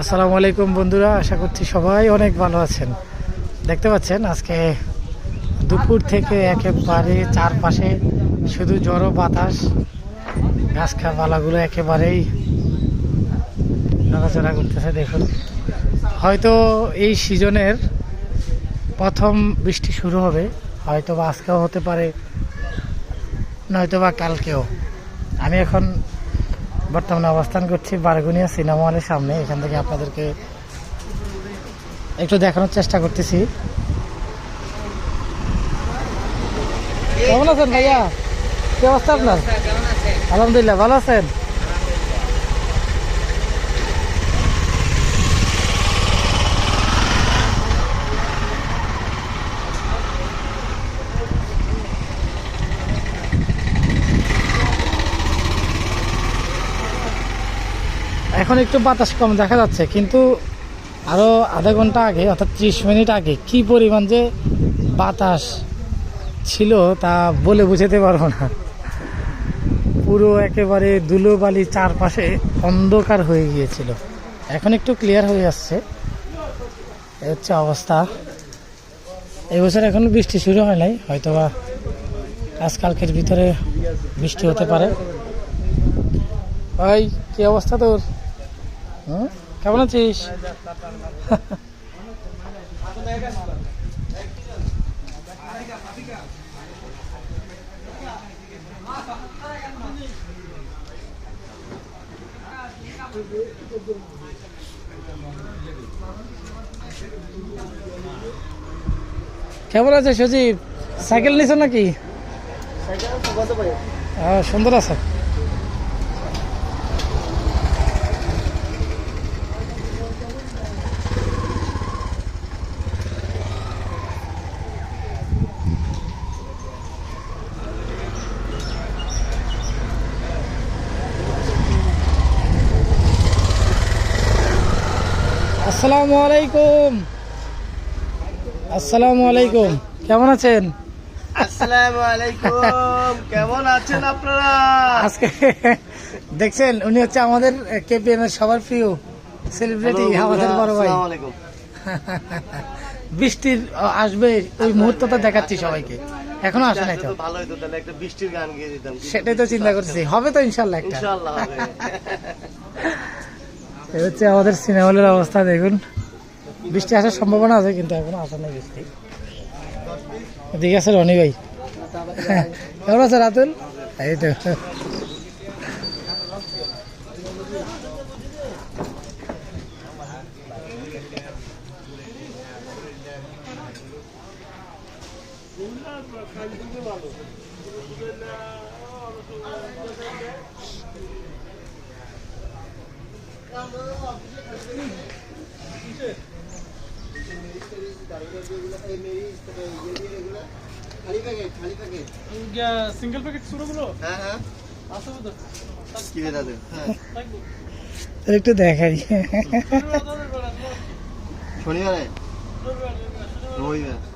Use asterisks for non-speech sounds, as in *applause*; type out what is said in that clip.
আসসালামু আলাইকুম বন্ধুরা, আশা করছি সবাই অনেক ভালো আছেন। দেখতে পাচ্ছেন, আজকে দুপুর থেকে একেবারে চারপাশে শুধু জড়ো বাতাস ঘাস খাপালাগুলো একেবারেই নড়াচড়া করতেছে, দেখুন। হয়তো এই সিজনের প্রথম বৃষ্টি শুরু হবে হয়তো বা আজকেও হতে পারে নয়তো বা কালকেও। আমি এখন বর্তমানে অবস্থান করছি বারগুনিয়া সিনেমা হলের সামনে। এখান থেকে আপনাদেরকে একটু দেখানোর চেষ্টা করতেছি। কেমন আছেন ভাইয়া? কি অবস্থা আপনার? আলহামদুলিল্লাহ ভালো আছেন? এখন একটু বাতাস কম দেখা যাচ্ছে, কিন্তু আরও আধা ঘণ্টা আগে, অর্থাৎ ত্রিশ মিনিট আগে কি পরিমাণ যে বাতাস ছিল তা বলে বুঝাতে পারব না। পুরো একেবারে ধুলোবালি চারপাশে অন্ধকার হয়ে গিয়েছিল। এখন একটু ক্লিয়ার হয়ে আসছে। এই হচ্ছে অবস্থা। এই বছর এখনও বৃষ্টি শুরু হয় নাই, হয়তোবা আজকালকের ভিতরে বৃষ্টি হতে পারে। ভাই, কি অবস্থা তোর? হুম? কেমন আছিস? কেমন আছে সজীব? সাইকেল নিছ নাকি? সুন্দর আছে। আসসালামু আলাইকুম আসসালামু আলাইকুম কেমন আছেন? আসসালামু আলাইকুম কেমন আছেন আপনারা? আজকে দেখছেন উনি হচ্ছে আমাদের কেপিএম এর সবার প্রিয় সেলিব্রিটি আমাদের বড় ভাই। বৃষ্টির আসবে ওই মুহূর্তটা দেখাচ্ছি সবাইকে। এখনও আসে নাই তো? ভালো হতো তাহলে একটা বৃষ্টির গান গিয়ে দিতাম। সেটাই তো চিন্তা করছি। হবে তো ইনশাল্লাহ একটা। ইনশাআল্লাহ *laughs* এই হচ্ছে আমাদের সিনেমা হলের অবস্থা, দেখুন। বৃষ্টি আসার সম্ভাবনা আছে, কিন্তু এখন আসা নেই বৃষ্টি। এদিকে আছে রনি ভাই। কেমন আছে রাতুল? এই তো। সিঙ্গেল প্যাকেট শুরুগুলো হ্যাঁ হ্যাঁ। আছে তো। কি দাদু? হ্যাঁ। একটু দেখাই। শনিবারে? রবিবার।